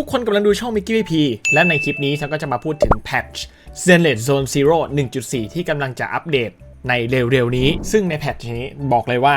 ทุกคนกำลังดูช่อง Mickey VP และในคลิปนี้ฉันก็จะมาพูดถึงแพทช์ Zenless Zone Zero 1.4 ที่กำลังจะอัปเดตในเร็วๆนี้ ซึ่งในแพทช์นี้บอกเลยว่า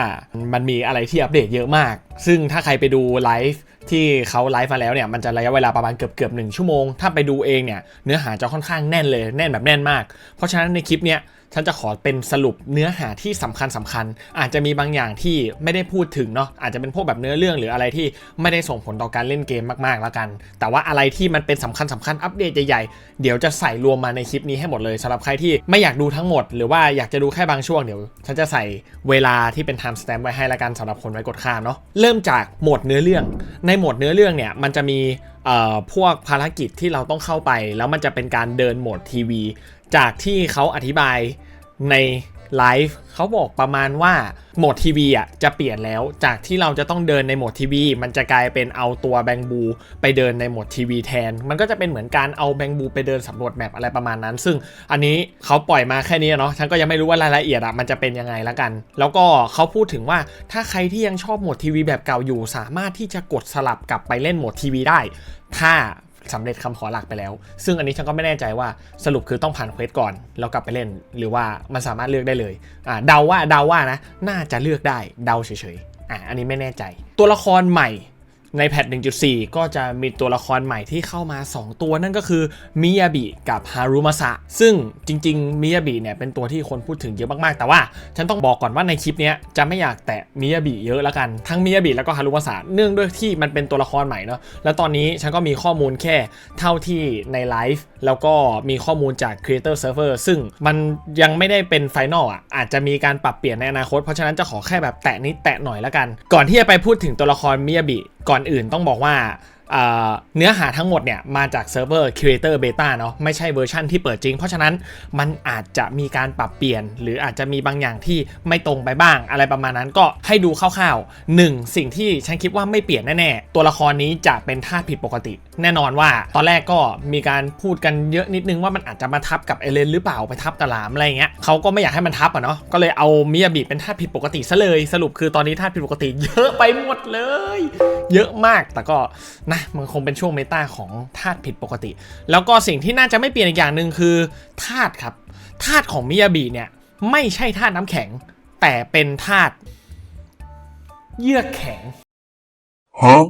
มันมีอะไรที่อัปเดตเยอะมาก ซึ่งถ้าใครไปดูไลฟ์ที่เขาไลฟ์มาแล้วเนี่ยมันจะระยะเวลาประมาณเกือบเกือบๆหนึ่งชั่วโมง ถ้าไปดูเองเนี่ยเนื้อหาจะค่อนข้างแน่นเลยแน่นแบบแน่นมาก เพราะฉะนั้นในคลิปเนี้ย ฉันจะขอเป็นสรุปเนื้อหาที่สำคัญสำคัญ อาจจะมีบางอย่างที่ไม่ได้พูดถึงเนาะอาจจะเป็นพวกแบบเนื้อเรื่องหรืออะไรที่ไม่ได้ส่งผลต่อการเล่นเกมมากๆแล้วกัน แต่ว่าอะไรที่มันเป็นสำคัญสำคัญอัปเดตใหญ่ๆเดี๋ยวจะใส่รวมมาในคลิปนี้ให้หมดเลยสำหรับใครที่ไม่อยากดูทั้งหมด หรือว่าอยากจะดูแค่บางช่วงเดี๋ยวฉันจะใส่เวลาที่เป็น time stamp ไว้ให้ละกันสำหรับคนไว้กดข้ามเนาะเริ่มจากโหมดเนื้อเรื่อง ในโหมดเนื้อเรื่องเนี่ยมันจะมีเอ่อพวกภารกิจที่เราต้องเข้าไป แล้วมันจะเป็นการเดินโหมดทีวี จากที่เขาอธิบายในไลฟ์เขาบอกประมาณว่าโหมดทีวีอะจะเปลี่ยนแล้วจากที่เราจะต้องเดินในโหมดทีวี มันจะกลายเป็นเอาตัวแบงบู ไปเดินในโหมดทีวีแทน มันก็จะเป็นเหมือนการเอาแบงบู ไปเดินสำรวจแมปอะไรประมาณนั้น ซึ่งอันนี้เขาปล่อยมาแค่นี้เนาะฉันก็ยังไม่รู้ว่ารายละเอียดอะมันจะเป็นยังไงละกัน แล้วก็เขาพูดถึงว่าถ้าใครที่ยังชอบโหมดทีวีแบบเก่าอยู่ สามารถที่จะกดสลับกลับไปเล่นโหมดทีวีได้ ถ้า สำเร็จคำขอหลักไปแล้ว ซึ่งอันนี้ฉันก็ไม่แน่ใจว่าสรุปคือต้องผ่านเควสก่อนแล้วกลับไปเล่น หรือว่ามันสามารถเลือกได้เลยอ่าเดาว่าเดาว่านะ น่าจะเลือกได้เดาเฉยๆอ่าอันนี้ไม่แน่ใจ ตัวละครใหม่ ในแพท1.4 ก็จะมีตัวละครใหม่ที่เข้ามา 2 ตัวนั่นก็คือมิยาบิกับฮารุมาสะซึ่งจริงๆมิยาบิเนี่ยเป็นตัวที่คนพูดถึงเยอะมากๆ แต่ว่าฉันต้องบอกก่อนว่าในคลิปนี้จะไม่อยากแตะมิยาบิเยอะละกันทั้งมิยาบิแล้วก็ฮารุมาสะเนื่องด้วยที่มันเป็นตัวละครใหม่เนาะแล้วตอนนี้ฉันก็มีข้อมูลแค่เท่าที่ในไลฟ์ แล้วก็มีข้อมูลจาก Creator Server ซึ่งมันยังไม่ได้เป็นไฟนอลอะ อาจจะมีการปรับเปลี่ยนในอนาคต เพราะฉะนั้นจะขอแค่แบบแตะนิดแตะหน่อยแล้วกัน ก่อนที่จะไปพูดถึงตัวละครมิยาบิ ก่อนอื่นต้องบอกว่าเนื้อหาทั้งหมดเนี่ยมาจากเซิร์ฟเวอร์ Creator Beta เนาะไม่ใช่เวอร์ชั่นที่เปิดจริง เพราะฉะนั้นมันอาจจะมีการปรับเปลี่ยน หรืออาจจะมีบางอย่างที่ไม่ตรงไปบ้าง อะไรประมาณนั้นก็ให้ดูคร่าวๆหนึ่งสิ่งที่ฉันคิดว่าไม่เปลี่ยนแน่ๆ ตัวละครนี้จะเป็นธาตุผิดปกติ แน่นอนว่าตอนแรกก็มีการพูดกันเยอะนิดนึงว่ามันอาจจะมาทับกับเอเลนหรือเปล่าไปทับกระลามอะไรเงี้ยเขาก็ไม่อยากให้มันทับอะเนาะก็เลยเอามิยาบิเป็นธาตุผิดปกติซะเลยสรุปคือตอนนี้ธาตุผิดปกติ เยอะไปหมดเลย เยอะมากแต่ก็นะมันคงเป็นช่วงเมตาของธาตุผิดปกติ แล้วก็สิ่งที่น่าจะไม่เปลี่ยนอีกอย่างหนึ่งคือธาตุครับธาตุของมิยาบิเนี่ยไม่ใช่ธาตุน้ำแข็ง แต่เป็นธาตุเยือกแข็ง Huh?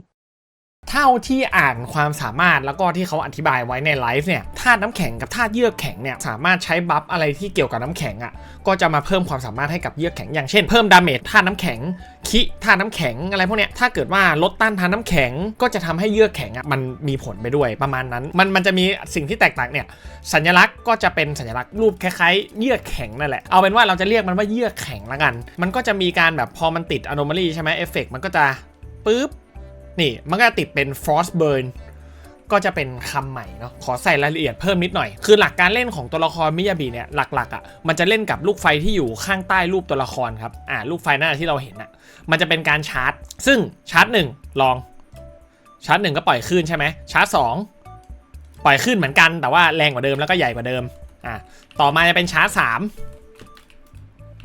เท่าที่อ่านความสามารถแล้วก็ที่เขาอธิบายไว้ในไลฟ์เนี่ยธาตุน้ำแข็งกับธาตุเยือกแข็งเนี่ยสามารถใช้บัฟอะไรที่เกี่ยวกับน้ำแข็งอะ่ะก็จะมาเพิ่มความสามารถให้กับเยือกแข็งอย่างเช่นเพิ่มดาเมจธาตุน้ำแข็งคิธาตุน้ำแข็งอะไรพวกเนี้ยถ้าเกิดว่าลดต้านทานน้ำแข็งก็จะทำให้เยือกแข็งอะ่ะมันมีผลไปด้วยประมาณนั้น มันมันจะมีสิ่งที่แตกต่างเนี่ยสัญลักษณ์ก็จะเป็นสัญลักษณ์รูปคล้ายๆ เยือกแข็งนั่นแหละเอาเป็นว่าเราจะเรียกมันว่าเยือกแข็งละกัน มันก็จะมีการแบบพอมันติด anomaly ใช่ไหมเอฟเฟกมันก็จะปึ๊บ นี่มันก็จะติดเป็น frost burn ก็จะเป็นคำใหม่เนาะขอใส่รายละเอียดเพิ่มนิดหน่อย คือหลักการเล่นของตัวละครมิยาบิเนี่ยหลักๆอะ่ะมันจะเล่นกับลูกไฟที่อยู่ข้างใต้รูปตัวละครครับอ่าลูกไฟนั่นที่เราเห็นอะ่ะมันจะเป็นการชาร์จ ซึ่งชาร์จหนึ่งลอง ชาร์จหนึ่งก็ปล่อยขึ้นใช่ไหมชาร์จสองปล่อยขึ้นเหมือนกันแต่ว่าแรงกว่าเดิมแล้วก็ใหญ่กว่าเดิมอ่าต่อมาจะเป็นชาร์จสาม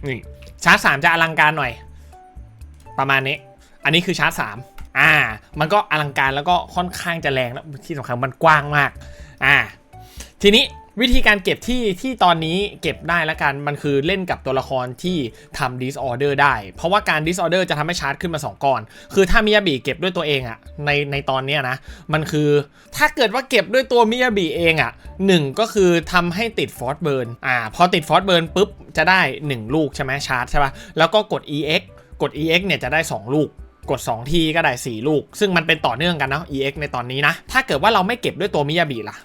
นี่ชาร์จสามจะอลังการหน่อย ประมาณนี้ อันนี้คือชาร์จสาม อ่า มันก็อลังการแล้วก็ค่อนข้างจะแรงแล้วที่สำคัญมันกว้างมาก อ่า ทีนี้วิธีการเก็บที่ที่ตอนนี้เก็บได้แล้วกันมันคือเล่นกับตัวละครที่ทำ disorder ได้ เพราะว่าการ disorder จะทำให้ชาร์จขึ้นมา 2ก้อน คือถ้ามิยาบิเก็บด้วยตัวเองอะในในตอนนี้นะ มันคือถ้าเกิดว่าเก็บด้วยตัวมิยาบิเองอะหนึ่งก็คือทำให้ติดฟอสเบิร์นอ่าพอติดฟอสเบิร์นปุ๊บจะได้ 1 ลูกใช่ไหมชาร์จใช่ป่ะแล้วก็กด ex กด ex เนี่ยจะได้ 2 ลูก กด 2 ทีก็ได้ 4 ลูก ซึ่งมันเป็นต่อเนื่องกันเนาะ ex ในตอนนี้นะ ถ้าเกิดว่าเราไม่เก็บด้วยตัวมิยาบิล่ะ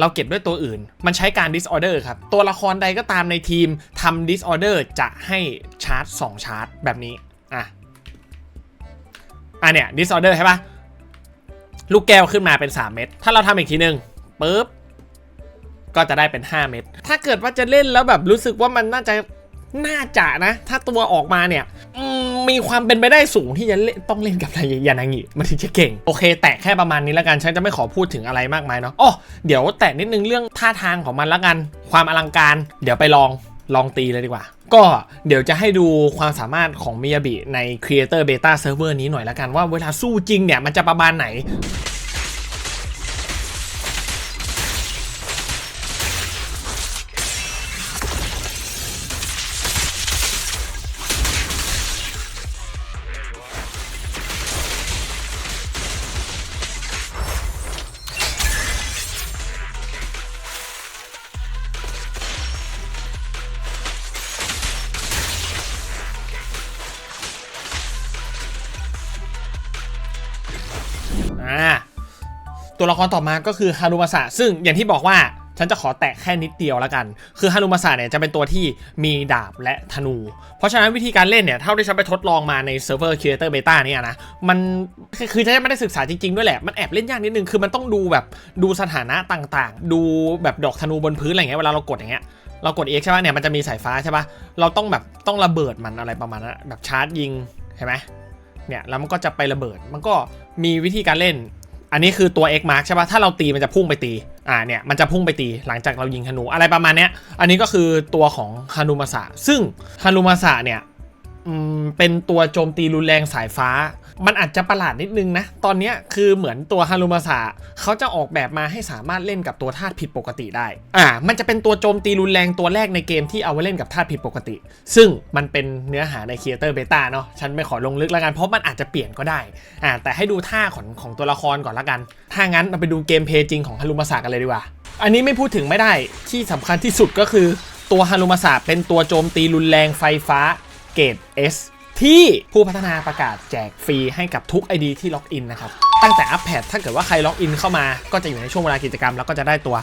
เราเก็บด้วยตัวอื่น มันใช้การ disorder ครับ ตัวละครใดก็ตามในทีมทำ disorder จะให้ชาร์จ 2 ชาร์จ แบบนี้ อะ อะเนี่ย disorder ใช่ปะลูกแก้วขึ้นมาเป็น 3 เม็ด ถ้าเราทำอีกทีหนึ่งปุ๊บ ก็จะได้เป็น 5 เม็ด ถ้าเกิดว่าจะเล่นแล้วแบบรู้สึกว่ามันน่าจะ น่าจะนะ ถ้าตัวออกมาเนี่ยมีความเป็นไปได้สูงที่จะเล่นต้องเล่นกับยยานางิมันถึงจะเก่ง โอเค แตะแค่ประมาณนี้แล้วกัน ฉันจะไม่ขอพูดถึงอะไรมากมายเนาะอ๋อเดี๋ยวแตะนิดนึงเรื่องท่าทางของมันแล้วกัน ความอลังการ เดี๋ยวไปลองลองตีเลยดีกว่า ก็เดี๋ยวจะให้ดูความสามารถของมิยาบิใน Creator Beta Server นี้หน่อยละกันว่าเวลาสู้จริงเนี่ยมันจะประมาณไหน ตัวละครต่อมาก็คือฮารุมาสะซึ่งอย่างที่บอกว่าฉันจะขอแตะแค่นิดเดียวแล้วกัน คือฮารุมาสะเนี่ยจะเป็นตัวที่มีดาบและธนู เพราะฉะนั้นวิธีการเล่นเนี่ย เท่าที่ฉันไปทดลองมาในเซิร์ฟเวอร์ครีเอเตอร์เบต้าเนี่ยนะ มันคือฉันไม่ได้ศึกษาจริง ๆ ด้วยแหละ มันแอบเล่นยากนิดนึง คือมันต้องดูแบบดูสถานะต่างๆ ดูแบบดอกธนูบนพื้นอะไรเงี้ย เวลาเรากดอย่างเงี้ย เรากด X ใช่ป่ะเนี่ย มันจะมีสายฟ้าใช่ป่ะ เราต้องแบบต้องระเบิดมันอะไรประมาณนั้น แบบชาร์จยิงใช่ไหมเนี่ย แล้วมันก็จะไประเบิด มันก็มีวิธีการเล่น อันนี้คือตัว X mark ใช่ป่ะถ้าเราตีมันจะพุ่งไปตี อ่าเนี่ยมันจะพุ่งไปตีหลังจากเรายิงธนูอะไรประมาณเนี้ย อันนี้ก็คือตัวของฮานุมาสะซึ่งฮานุมาสะเนี่ยเป็นตัวโจมตีรุนแรงสายฟ้า มันอาจจะประหลาดนิดนึงนะ ตอนนี้คือเหมือนตัวฮารุมาสะเขาจะออกแบบมาให้สามารถเล่นกับตัวธาตุผิดปกติได้ อ่า มันจะเป็นตัวโจมตีรุนแรงตัวแรกในเกมที่เอาไว้เล่นกับธาตุผิดปกติ ซึ่งมันเป็นเนื้อหาในค r ีเอเตอร์เบต้าเนาะ ฉันไม่ขอลงลึกแล้วกันเพราะมันอาจจะเปลี่ยนก็ได้ อ่า แต่ให้ดูท่าของของตัวละครก่อนละกัน ถ้างั้นเราไปดูเกมเพย์จริงของฮารุมาสะกันเลยดีกว่า อันนี้ไม่พูดถึงไม่ได้ ที่สำคัญที่สุดก็คือตัวฮารุมาสะเป็นตัวโจมตีรุนแรงไฟฟ้าเกรด S ที่ผู้พัฒนาประกาศแจกฟรีให้กับทุก ID ที่ล็อกอินนะครับ ตั้งแต่อัปเดตถ้าเกิดว่าใครล็อกอินเข้ามา ก็จะอยู่ในช่วงเวลากิจกรรม แล้วก็จะได้ตัว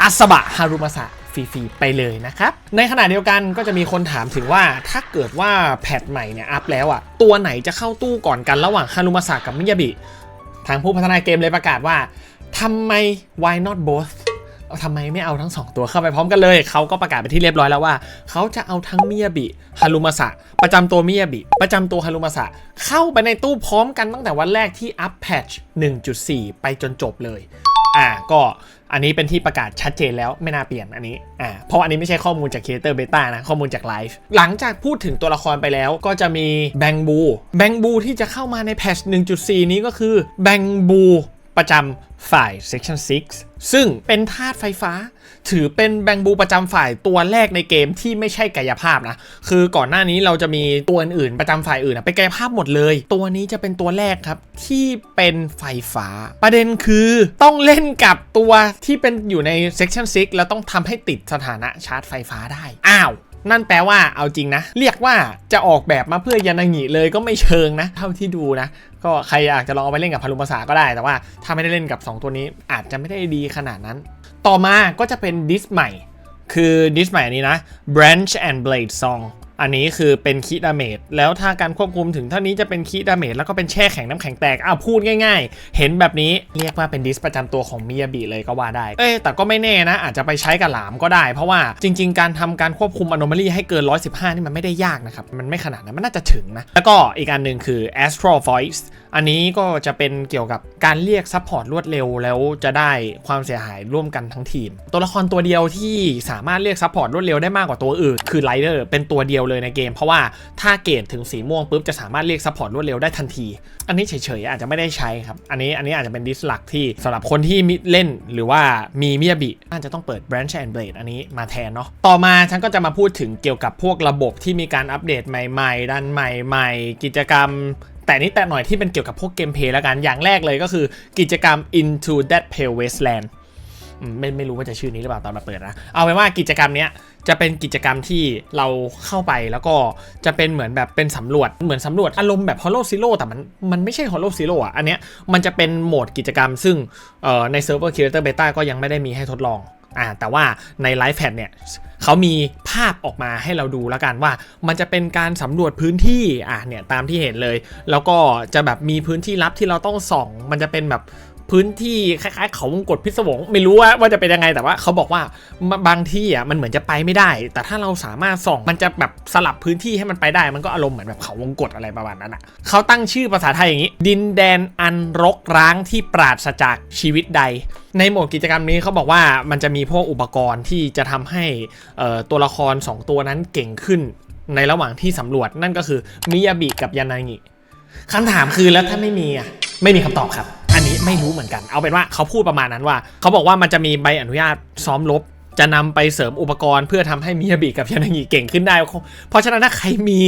อัสบะฮารุมาสะฟรีๆไปเลยนะครับ ในขณะเดียวกันก็จะมีคนถามถึงว่าถ้าเกิดว่าแพทใหม่เนี่ยอัพแล้วอะตัวไหนจะเข้าตู้ก่อนกันระหว่างฮารุมาสะกับมิยาบิทางผู้พัฒนาเกมเลยประกาศว่าทำไม why not both ทำไมไม่เอาทั้ง 2 ตัวเข้าไปพร้อมกันเลย เขาก็ประกาศไปที่เรียบร้อยแล้วว่า เขาจะเอาทั้งมิยาบิฮารุมาสะประจำตัวมิยาบิประจำตัวฮารุมาสะเข้าไปในตู้พร้อมกันตั้งแต่วันแรกที่อัปแพทช1.4 ไปจนจบเลย อ่าก็อันนี้เป็นที่ประกาศชัดเจนแล้วไม่น่าเปลี่ยนอันนี้อ่าเพราะอันนี้ไม่ใช่ข้อมูลจาก Creator Beta นะข้อมูลจากไลฟ์หลังจากพูดถึงตัวละครไปแล้วก็จะมีแบงบูแบงบูที่จะเข้ามาในแพทช1.4 นี้ก็คือแบงบู ประจำฝ่าย Section 6 ซึ่งเป็นธาตุไฟฟ้า ถือเป็นแบงบูประจำฝ่ายตัวแรกในเกมที่ไม่ใช่กายภาพนะ คือก่อนหน้านี้เราจะมีตัวอื่นประจำฝ่ายอื่นนะเป็นกายภาพหมดเลย ตัวนี้จะเป็นตัวแรกครับที่เป็นไฟฟ้า ประเด็นคือต้องเล่นกับตัวที่เป็นอยู่ใน Section 6 แล้วต้องทำให้ติดสถานะชาร์จไฟฟ้าได้ อ้าว นั่นแปลว่าเอาจริงนะ เรียกว่าจะออกแบบมาเพื่อยานางิเลยก็ไม่เชิงนะ เท่าที่ดูนะ ก็ใครอยากจะลองเอาไปเล่นกับพารุมาษาก็ได้ แต่ว่าถ้าไม่ได้เล่นกับ 2 ตัวนี้อาจจะไม่ได้ดีขนาดนั้น ต่อมาก็จะเป็นดิสใหม่ คือดิสใหม่อันนี้นะ Branch and Blade Song อันนี้คือเป็นคีดาเมจแล้วถ้าการควบคุมถึงเท่านี้จะเป็นคีดาเมจแล้วก็เป็นแช่แข็งน้ำแข็งแตกอ้าวพูดง่ายๆ เห็นแบบนี้เรียกว่าเป็นดิสประจำตัวของมิยาบิเลยก็ว่าได้ เอ้แต่ก็ไม่แน่นะ อาจจะไปใช้กับหลามก็ได้ เพราะว่าจริง ๆ การทำการควบคุม anomaly ให้เกิน 115 นี่มันไม่ได้ยากนะครับ มันไม่ขนาดนั้นมันน่าจะถึงนะ แล้วก็อีกอันหนึ่งคือ Astral Voice อันนี้ก็จะเป็นเกี่ยวกับการเรียกซัพพอร์ตรวดเร็วแล้วจะได้ความเสียหายร่วมกันทั้งทีม ตัวละครตัวเดียวที่สามารถเรียกซัพพอร์ตรวดเร็วได้มากกว่าตัวอื่นคือไรเดอร์เป็นตัวเดียวเลยในเกม เพราะว่าถ้าเกรดถึงสีม่วงปุ๊บจะสามารถเรียกซัพพอร์ตรวดเร็วได้ทันที อันนี้เฉยๆอาจจะไม่ได้ใช้ครับ อันนี้อันนี้อาจจะเป็นดิสหลักที่สำหรับคนที่มิเล่นหรือว่ามีมิยาบิอาจจะต้องเปิด Branch and Blade อันนี้มาแทนเนาะต่อมาฉันก็จะมาพูดถึงเกี่ยวกับพวกระบบที่มีการอัปเดตใหม่ๆด้านใหม่ ๆ กิจกรรมแต่นี่แต่หน่อยที่เป็นเกี่ยวกับพวกเกมเพลย์แล้วกัน อย่างแรกเลยก็คือกิจกรรม Into That Pale Wasteland ไม่ไม่รู้ว่าจะชื่อนี้หรือเปล่าตอนมาเปิดนะ เอาเป็นว่ากิจกรรมเนี้ยจะเป็นกิจกรรมที่เราเข้าไปแล้วก็จะเป็นเหมือนแบบเป็นสำรวจเหมือนสำรวจอารมณ์แบบ Hollow Zero แต่มันมันไม่ใช่ Hollow Zero อะอันเนี้ยมันจะเป็นโหมดกิจกรรม ซึ่งเอ่อในเซิร์ฟเวอร์ Creator Beta ก็ยังไม่ได้มีให้ทดลองอ่าแต่ว่าในไลฟ์แพดเนี่ยเขามีภาพออกมาให้เราดูแล้วกันว่า มันจะเป็นการสำรวจพื้นที่อ่าเนี่ยตามที่เห็นเลย แล้วก็จะแบบมีพื้นที่ลับที่เราต้องส่อง มันจะเป็นแบบ พื้นที่คล้ายๆเขาวงกดพิศวงไม่รู้ว่าว่าจะเป็นยังไงแต่ว่าเขาบอกว่าบางที่อะมันเหมือนจะไปไม่ได้ แต่ถ้าเราสามารถส่องมันจะแบบสลับพื้นที่ให้มันไปได้ มันก็อารมณ์เหมือนแบบเขาวงกดอะไรประมาณนั้นอะเขาตั้งชื่อภาษาไทยอย่างนี้ ดินแดนอันรกร้างที่ปราศจากชีวิตใด ในโหมดกิจกรรมนี้เขาบอกว่ามันจะมีพวกอุปกรณ์ที่จะทำให้ตัวละคร 2 ตัวนั้นเก่งขึ้นในระหว่างที่สำรวจนั่นก็คือมิยาบิกับยานางิคำถามคือแล้วถ้าไม่มีอะ ไม่มีคำตอบครับ ไม่รู้เหมือนกัน เอาเป็นว่าเขาพูดประมาณนั้นว่า เขาบอกว่ามันจะมีใบอนุญาตซ้อมรบจะนำไปเสริมอุปกรณ์เพื่อทำให้มิยาบิกับยานางิเก่งขึ้นได้ เพราะฉะนั้นถ้าใครมี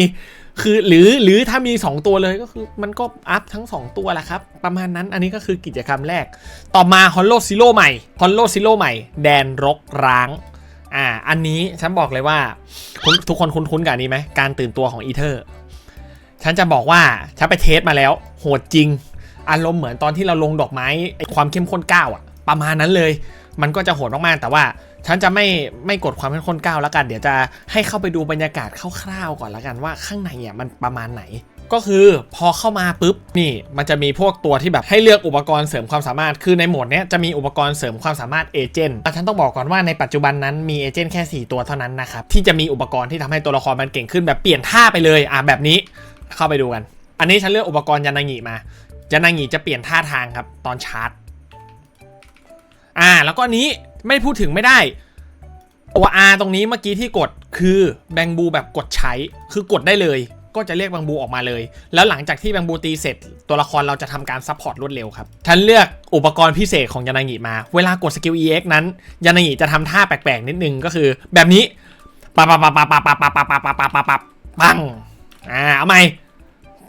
คือหรือหรือถ้ามี 2 ตัวเลยก็คือมันก็อัพทั้ง 2 ตัวแหละครับ ประมาณนั้นอันนี้ก็คือกิจกรรมแรก ต่อมาฮอลโลซิโ o ใหม่ฮอลโลซิโ o ใหม่ แดนรกร้างอ่าอันนี้ฉันบอกเลยว่า ทุกคนคุ้นๆกับอันนี้ไหมการตื่นตัวของอีเทอร์ ฉันจะบอกว่าฉันไปเทสมาแล้ว โหดจริง อารมณ์เหมือนตอนที่เราลงดอกไม้ไอความเข้มข้น9อะประมาณนั้นเลย มันก็จะโหดมากๆแต่ว่าฉันจะไม่ไม่กดความเข้มข้น9แล้วกัน เดี๋ยวจะให้เข้าไปดูบรรยากาศคร่าวๆก่อนแล้วกันว่าข้างในอะมันประมาณไหนก็คือพอเข้ามาปุ๊บนี่มันจะมีพวกตัวที่แบบให้เลือกอุปกรณ์เสริมความสามารถคือในโหมดเนี้ยจะมีอุปกรณ์เสริมความสามารถเอเจนต์แต่ฉันต้องบอกก่อนว่าในปัจจุบันนั้นมีเอเจนต์แค่ 4 ตัวเท่านั้นนะครับ ที่จะมีอุปกรณ์ที่ทำให้ตัวละครมันเก่งขึ้นแบบเปลี่ยนท่าไปเลยอะแบบนี้เข้าไปดูกัน อันนี้ฉันเลือกอุปกรณ์ยานางิมา ยานางิจะเปลี่ยนท่าทางครับตอนชาร์จ อ่า แล้วก็อันนี้ไม่พูดถึงไม่ได้ ตัว R ตรงนี้เมื่อกี้ที่กดคือแบงบูแบบกดใช้ คือกดได้เลย ก็จะเรียกแบงบูออกมาเลย แล้วหลังจากที่แบงบูตีเสร็จ ตัวละครเราจะทำการซัพพอร์ตรวดเร็วครับฉันเลือกอุปกรณ์พิเศษของยานางิมา เวลากดสกิล EX นั้นยานางิจะทำท่าแปลกๆนิดนึงก็คือ แบบนี้ปั๊บปั๊บปั๊บปั๊บปั๊บปั๊บปั๊บปั๊บปั๊บปั๊บปับปับปังอ่าเอาใหม่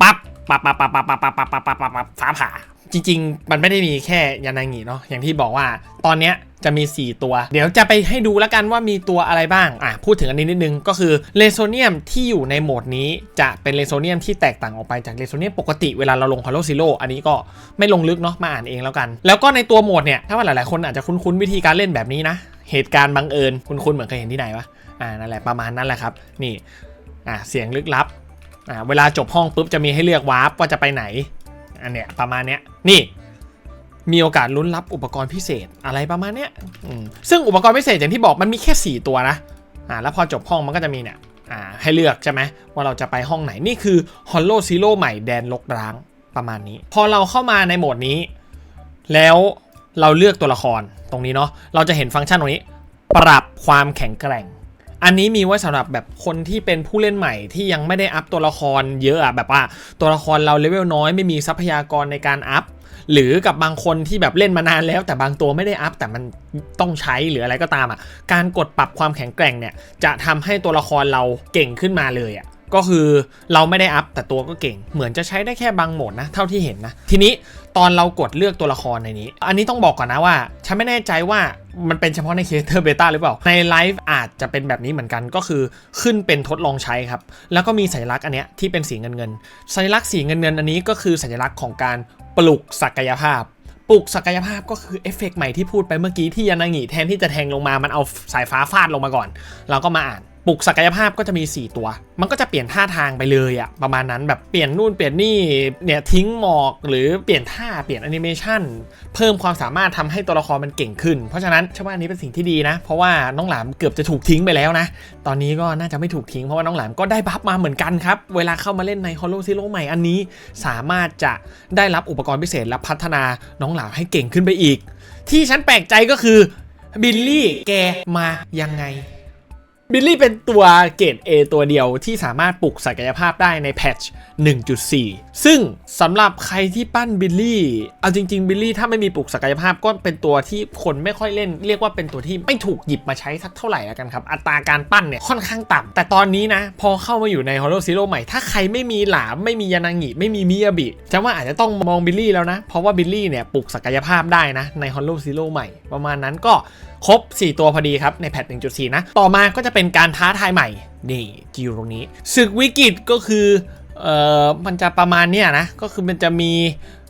ปั๊บ ปั๊บปับปับปับปับปับปับปับปับปับฟ้าผ่า จริง ๆ มันไม่ได้มีแค่ยานางิเนาะอย่างที่บอกว่าตอนเนี้ยจะมี 4 ตัว เดี๋ยวจะไปให้ดูแล้วกันว่ามีตัวอะไรบ้าง อะ พูดถึงอันนี้นิดนึง ก็คือเลโซเนียมที่อยู่ในโหมดนี้จะเป็นเลโซเนียมที่แตกต่างออกไปจากเลโซเนียมปกติเวลาเราลงฮอลโลซิโ o อันนี้ก็ไม่ลงลึกเนาะ มาอ่านเองแล้วกัน แล้วก็ในตัวโหมดเนี่ย ถ้าว่าหลายๆ คนอาจจะคุ้นๆ วิธีการเล่นแบบนี้นะ เหตุการณ์บังเอิญ คุ้นๆ เหมือนเคยเห็นที่ไหนวะ อ่า นั่นแหละ ประมาณนั้นแหละครับ นี่ อ่าเสียงลึกลับ อ่าเวลาจบห้องปุ๊บจะมีให้เลือกวาร์ปว่าจะไปไหนอันเนี้ยประมาณเนี้ยนี่มีโอกาสลุ้นรับอุปกรณ์พิเศษอะไรประมาณเนี้ยซึ่งอุปกรณ์พิเศษอย่างที่บอกมันมีแค่ 4 ตัวนะอ่าแล้วพอจบห้องมันก็จะมีเนี่ยอ่าให้เลือกใช่ไหมว่าเราจะไปห้องไหนนี่คือ Hollow Zero ใหม่แดนลกร้างประมาณนี้ พอเราเข้ามาในโหมดนี้ แล้วเราเลือกตัวละครตรงนี้เนาะเราจะเห็นฟังก์ชันตรงนี้ ปรับความแข็งแกร่ง อันนี้มีไว้สำหรับแบบคนที่เป็นผู้เล่นใหม่ที่ยังไม่ได้อัพตัวละครเยอะอะแบบว่าตัวละครเราเลเวลน้อยไม่มีทรัพยากรในการอัพหรือกับบางคนที่แบบเล่นมานานแล้ว แต่บางตัวไม่ได้อัพแต่มันต้องใช้หรืออะไรก็ตามอะการกดปรับความแข็งแกร่งเนี่ยจะทำให้ตัวละครเราเก่งขึ้นมาเลยอะ ก็คือเราไม่ได้อัพแต่ตัวก็เก่ง เหมือนจะใช้ได้แค่บางโหมดนะ เท่าที่เห็นนะ ทีนี้ตอนเรากดเลือกตัวละครในนี้ อันนี้ต้องบอกก่อนนะว่า ฉันไม่แน่ใจว่ามันเป็นเฉพาะในเคเตอร์เบต้าหรือเปล่า ในไลฟ์อาจจะเป็นแบบนี้เหมือนกันก็คือขึ้นเป็นทดลองใช้ครับ แล้วก็มีสัญลักษณ์อันเนี้ยที่เป็นสีเงินเงิน สัญลักษณ์สีเงินเงินอันนี้ก็คือสัญลักษณ์ของการปลุกศักยภาพปลุกศักยภาพก็คือเอฟเฟกต์ใหม่ที่พูดไปเมื่อกี้ที่ยานางิแทนที่จะแทงลงมา มันเอาสายฟ้าฟาดลงมาก่อน เราก็มาอ่าน ปลุกศักยภาพก็จะมี 4 ตัว มันก็จะเปลี่ยนท่าทางไปเลยอะประมาณนั้นแบบเปลี่ยนนู่นเปลี่ยนนี่เนี่ยทิ้งหมอกหรือเปลี่ยนท่าเปลี่ยนแอนิเมชันเพิ่มความสามารถทำให้ตัวละครมันเก่งขึ้น เพราะฉะนั้นฉันว่าอันนี้เป็นสิ่งที่ดีนะ เพราะว่าน้องหลามเกือบจะถูกทิ้งไปแล้วนะ ตอนนี้ก็น่าจะไม่ถูกทิ้งเพราะว่าน้องหลามก็ได้บัฟมาเหมือนกันครับ เวลาเข้ามาเล่นใน Hollow Zero ใหม่อันนี้ สามารถจะได้รับอุปกรณ์พิเศษและพัฒนาน้องหลามให้เก่งขึ้นไปอีก ที่ฉันแปลกใจก็คือบิลลี่แกมายังไง บิลลี่เป็นตัวเกรด A ตัวเดียวที่สามารถปลุกศักยภาพได้ในแพทช์1.4ซึ่งสำหรับใครที่ปั้นบิลลี่ เอาจริง ๆ บิลลี่ถ้าไม่มีปลุกศักยภาพก็เป็นตัวที่คนไม่ค่อยเล่น เรียกว่าเป็นตัวที่ไม่ถูกหยิบมาใช้สักเท่าไหร่แล้วกันครับ อัตราการปั้นเนี่ยค่อนข้างต่ำแต่ตอนนี้นะ พอเข้ามาอยู่ใน h o l l o Zero ใหม่ ถ้าใครไม่มีหลามไม่มียานางิไม่มีมิยาบิจะว่าอาจจะต้องมองบิลลี่แล้วนะ เพราะว่าบิลลี่เนี่ยปลุกศักยภาพได้นะใน h o l l o Zero ใหม่ ประมาณนั้นก็ครบ 4 ตัวพอดีครับ ในแพท 1.4 นะ ต่อมาก็จะเป็นการท้าทายใหม่ นี่จิวตรงนี้ศึกวิกฤตก็คือ เอ่อมันจะประมาณเนี้ยนะ ก็คือมันจะมี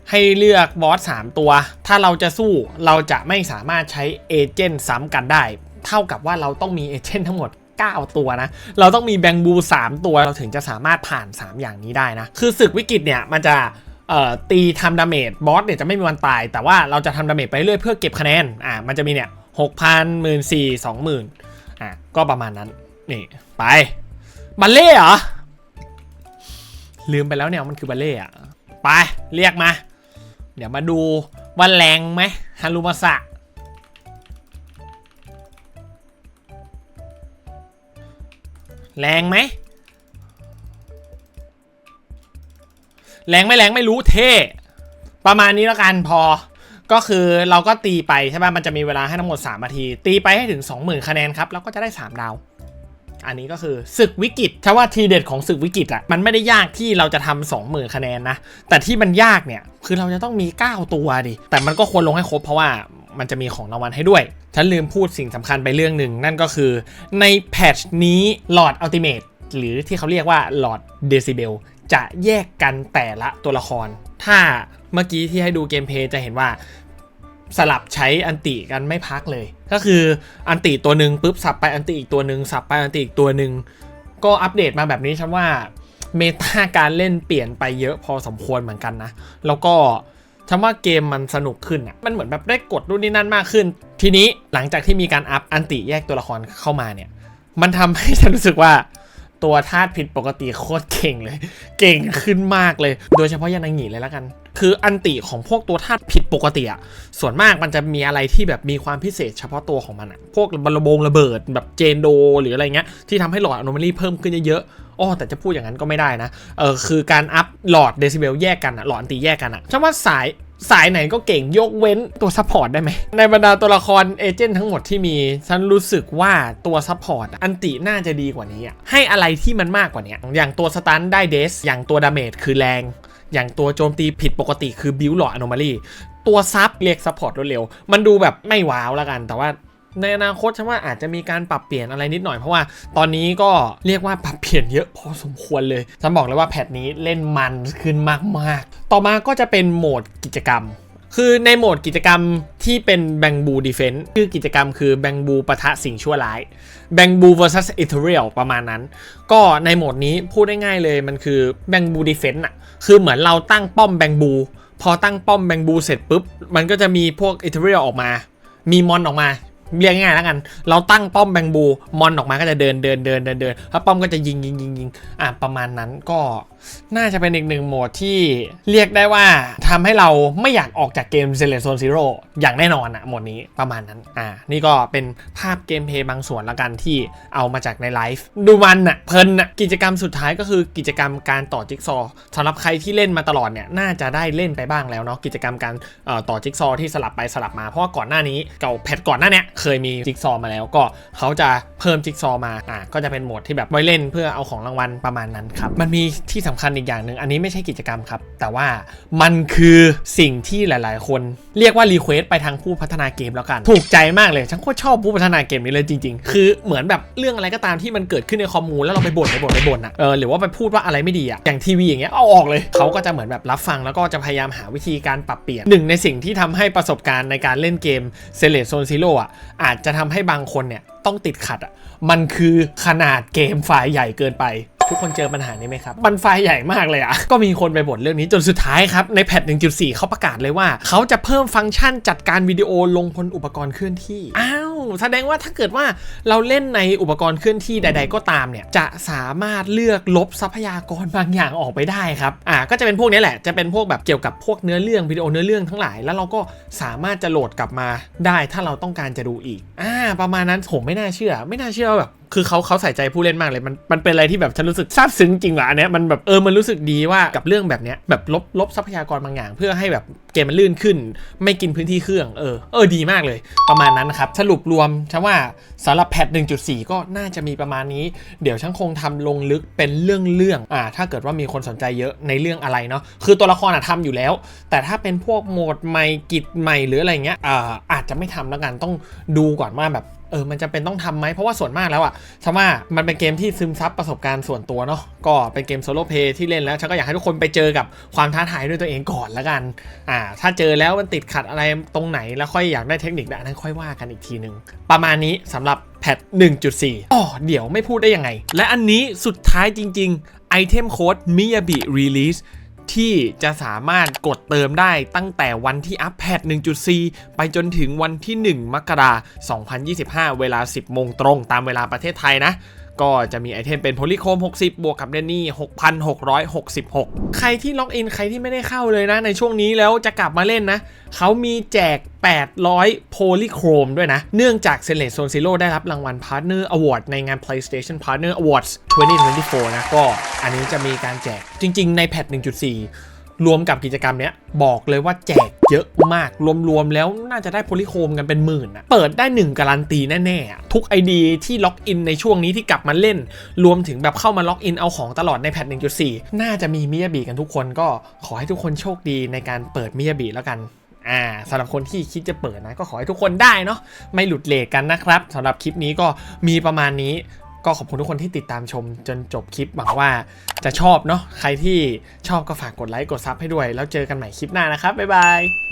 ให้เลือกบอส 3 ตัว ถ้าเราจะสู้เราจะไม่สามารถใช้เอเจนต์ซ้ำกันได้ เท่ากับว่าเราต้องมีเอเจนต์ทั้งหมด 9 ตัวนะ เราต้องมีแบงบู 3 ตัว เราถึงจะสามารถผ่าน 3 อย่างนี้ได้นะ คือศึกวิกฤตเนี่ยมันจะตีทำดาเมจบอสเนี่ยจะไม่มีวันตาย แต่ว่าเราจะทำดาเมจไปเรื่อยเพื่อเก็บคะแนน อ่า มันจะมีเนี่ยหกพันหมื่นสี่สองหมื่นอะก็ประมาณนั้น นี่ ไป บัลเล่เหรอ ลืมไปแล้วเนี่ยมันคือบัลเล่อะไป เรียกมา เดี๋ยวมาดูว่าแรงไหมฮารุมาสะแรงไหมแรงไม่แรงไม่รู้เท่ ประมาณนี้แล้วกันพอ ก็คือเราก็ตีไปใช่ป่ะมันจะมีเวลาให้ทั้งหมด 3 นาที ตีไปให้ถึง 20,000 คะแนนครับ แล้วก็จะได้ 3 ดาว อันนี้ก็คือศึกวิกฤตถ้าว่าทีเด็ดของศึกวิกฤตอะมันไม่ได้ยากที่เราจะทำสองหมื่นคะแนนนะ แต่ที่มันยากเนี่ยคือเราจะต้องมี 9 ตัวดิ แต่มันก็ควรลงให้ครบเพราะว่ามันจะมีของรางวัลให้ด้วย ฉันลืมพูดสิ่งสำคัญไปเรื่องหนึ่ง นั่นก็คือในแพทช์นี้หลอดอัลติเมทหรือที่เขาเรียกว่าหลอดเดซิเบลจะแยกกันแต่ละตัวละคร ถ้าเมื่อกี้ที่ให้ดูเกมเพย์จะเห็นว่า สลับใช้อันติกันไม่พักเลย ก็คืออันติตัวหนึ่งปุ๊บสับไปอันติอีกตัวหนึ่งสับไปอันติอีกตัวหนึ่งก็อัปเดตมาแบบนี้ฉันว่าเมตาการเล่นเปลี่ยนไปเยอะพอสมควรเหมือนกันนะ แล้วก็ฉันว่าเกมมันสนุกขึ้นอะมันเหมือนแบบได้กดนู่นนี่นั่นมากขึ้น ทีนี้หลังจากที่มีการอัพอันติแยกตัวละครเข้ามาเนี่ย มันทำให้ฉันรู้สึกว่า ตัวธาตุผิดปกติโคตรเก่งเลย เก่งขึ้นมากเลย โดยเฉพาะยานางิเลยล้วกัน คืออันติของพวกตัวธาตุผิดปกติอะส่วนมากมันจะมีอะไรที่แบบมีความพิเศษเฉพาะตัวของมันอะพวกระบงระเบิดแบบเจนโด หรืออะไรเงี้ยที่ทำให้หลอดอ n o ม a ลี่เพิ่มขึ้นเยอะอ๋อแต่จะพูดอย่างนั้นก็ไม่ได้นะ เออคือการอัพหลอดเดซิเบลแยกกันอะหลอดอันติแยกกันอะฉันว่าสาย สายไหนก็เก่งยกเว้นตัวซัพพอร์ตได้ไหม ในบรรดาตัวละครเอเจนต์ทั้งหมดที่มี ฉันรู้สึกว่าตัวซัพพอร์ตอันติน่าจะดีกว่านี้อะให้อะไรที่มันมากกว่านี้ อย่างตัวสตันได้เดส อย่างตัวดาเมจคือแรง อย่างตัวโจมตีผิดปกติคือบิวหลอดอโนมาลีตัวซับเรียกซัพพอร์ตรวดเร็ว มันดูแบบไม่ว้าวแล้วกัน แต่ว่า ในอนาคตฉันว่าอาจจะมีการปรับเปลี่ยนอะไรนิดหน่อยเพราะว่า ตอนนี้ก็เรียกว่าปรับเปลี่ยนเยอะพอสมควรเลยฉันบอกเลยว่าแพทนี้เล่นมันขึ้นมากๆ ต่อมาก็จะเป็นโหมดกิจกรรมคือในโหมดกิจกรรมที่เป็นแบงบูดีเฟนต์คือกิจกรรมคือแบงบูปะทะสิ่งชั่วร้ายแบงบู vs e t h e r e a l ประมาณนั้น ก็ในโหมดนี้พูดได้ง่ายเลยมันคือแบงบูดีเฟนต์อะคือเหมือนเราตั้งป้อมแบงบู พอตั้งป้อมแบงบูเสร็จปุ๊บ มันก็จะมีพวก e t h e r e a l ออกมา มีมอนออกมา เรียกง่ายแล้วกัน เราตั้งป้อมแบงบู มอนออกมาก็จะเดินเดินเดินเดินเดินแล้วป้อมก็จะยิงยิงยิงยิงอะประมาณนั้นก็น่าจะเป็นอีกหนึ่งโหมดที่เรียกได้ว่าทำให้เราไม่อยากออกจากเกม z e l e Zone Zero อย่างแน่นอนอะโหมดนี้ประมาณนั้นอ่านี่ก็เป็นภาพเกมเพลย์บางส่วนละกันที่เอามาจากในไลฟ์ดูมันอะเพลินอะกิจกรรมสุดท้ายก็คือกิจกรรมการต่อจิ๊กซอว์สำหรับใครที่เล่นมาตลอดเนี่ยน่าจะได้เล่นไปบ้างแล้วเนาะกิจกรรมการเอ่อต่อจิ๊กซอว์ที่สลับไปสลับมาเพราะว่าก่อนหน้านี้เก่าแพทก่อนหน้าเนี้ยเคยมีจิ๊กซอว์มาแล้วก็เขาจะเพิ่มจิ๊กซอว์มาอ่าก็จะเป็นโหมดที่แบบไว้เล่นเพื่อเอาของรางวัลประมาณนั้นครับมันมีที่สำคัญอีกอย่างหนึ่งอันนี้ไม่ใช่กิจกรรมครับ แต่ว่ามันคือสิ่งที่หลาย ๆ คนเรียกว่ารีเควสไปทางผู้พัฒนาเกมแล้วกัน ถูกใจมากเลยฉันโคตรชอบผู้พัฒนาเกมนี้เลยจริง ๆ คือเหมือนแบบเรื่องอะไรก็ตามที่มันเกิดขึ้นในคอมมูนแล้วเราไปบ่นไปบ่นไปบ่นอะเออหรือว่าไปพูดว่าอะไรไม่ดีอะอย่างทีวีอย่างเงี้ยเอาออกเลยเขาก็จะเหมือนแบบรับฟังแล้วก็จะพยายามหาวิธีการปรับเปลี่ยนหนึ่งในสิ่งที่ทำให้ประสบการณ์ในการเล่นเกมเซเลตโซนซิโร่อะอาจจะทำให้บางคนเนี่ยต้องติดขัดอะมันคือขนาดเกมไฟล์ใหญ่เกินไป ทุกคนเจอปัญหานี้ไหมครับ มันไฟล์ใหญ่มากเลยอะก็มีคนไปบ่นเรื่องนี้จนสุดท้ายครับ ในแพท 1.4 เขาประกาศเลยว่า เขาจะเพิ่มฟังก์ชันจัดการวิดีโอลงบนอุปกรณ์เคลื่อนที่ อ้าว แสดงว่าถ้าเกิดว่าเราเล่นในอุปกรณ์เคลื่อนที่ใด ๆ ก็ตามเนี่ยจะสามารถเลือกลบทรัพยากรบางอย่างออกไปได้ครับอ่าก็จะเป็นพวกนี้แหละจะเป็นพวกแบบเกี่ยวกับพวกเนื้อเรื่องวิดีโอเนื้อเรื่องทั้งหลาย แล้วเราก็สามารถจะโหลดกลับมาได้ถ้าเราต้องการจะดูอีกอ่าประมาณนั้นผมไม่น่าเชื่อ ไม่น่าเชื่อแบบ คือเขาเขาใส่ใจผู้เล่นมากเลย มันมันเป็นอะไรที่แบบฉันรู้สึกซาบซึ้งจริงว่ะอันเนี้ยมันแบบเออมันรู้สึกดีว่ากับเรื่องแบบเนี้ยแบบลบลบทรัพยากรบางอย่าง เพื่อให้แบบเกมมันลื่นขึ้น ไม่กินพื้นที่เครื่องเออเออดีมากเลย ประมาณนั้นนะครับสรุปรวมฉันว่าสำหรับแพท1.4 ก็น่าจะมีประมาณนี้ เดี๋ยวฉันคงทำลงลึกเป็นเรื่องเรื่องอ่าถ้าเกิดว่ามีคนสนใจเยอะในเรื่องอะไรเนาะคือตัวละครอะทำอยู่แล้ว แต่ถ้าเป็นพวกโหมดใหม่กิจใหม่หรืออะไรเงี้ยอ่าอาจจะไม่ทำแล้วกันต้องดูก่อนว่าแบบ เออมันจะเป็นต้องทำไหมเพราะว่าส่วนมากแล้วอะฉันว่ามันเป็นเกมที่ซึมซับประสบการณ์ส่วนตัวเนาะก็เป็นเกมโซโล่เพย์ที่เล่นแล้วฉันก็อยากให้ทุกคนไปเจอกับความท้าทายด้วยตัวเองก่อนละกันอ่าถ้าเจอแล้วมันติดขัดอะไรตรงไหนแล้วค่อยอยากได้เทคนิคอันนั้นค่อยว่ากันอีกทีหนึ่งประมาณนี้สำหรับแพท 1.4อ๋อเดี๋ยวไม่พูดได้ยังไง และอันนี้สุดท้ายจริง ๆ ไอเทมโค้ด Miyabi Release ที่จะสามารถกดเติมได้ตั้งแต่วันที่อัปแพท1.4 ไปจนถึงวันที่ 1 มกราคม 2025 เวลา 10 โมงตรงตามเวลาประเทศไทยนะ ก็จะมีไอเทมเป็นโพลีโคม 60 บวกกับเดนนี่ 6,666 ใครที่ล็อกอินใครที่ไม่ได้เข้าเลยนะ ในช่วงนี้แล้วจะกลับมาเล่นนะ เขามีแจก 800 โพลีโครมด้วยนะ เนื่องจาก c e l e t Zone Zero ได้รับรางวัล Partner Award ในงาน PlayStation Partner Awards 2024 นะ ก็อันนี้จะมีการแจกจริง ๆ ในแพท1.4 รวมกับกิจกรรมเนี้ยบอกเลยว่าแจกเยอะมาก รวมๆแล้วน่าจะได้โพลิโคมกันเป็นหมื่นอะเปิดได้ 1 การันตีแน่ๆ ทุก ID ที่ล็อกอินในช่วงนี้ที่กลับมาเล่น รวมถึงแบบเข้ามาล็อกอินเอาของตลอดในแพท1.4 น่าจะมีมิยาบิกันทุกคนก็ขอให้ทุกคนโชคดีในการเปิดมิยาบิแล้วกันอ่าสำหรับคนที่คิดจะเปิดนะ ก็ขอให้ทุกคนได้เนาะไม่หลุดเลทกันนะครับสำหรับคลิปนี้ก็มีประมาณนี้ ก็ขอบคุณทุกคนที่ติดตามชมจนจบคลิปหวังว่าจะชอบเนาะใครที่ชอบก็ฝากกดไลค์กดซับให้ด้วย แล้วเจอกันใหม่คลิปหน้านะครับบ๊ายบาย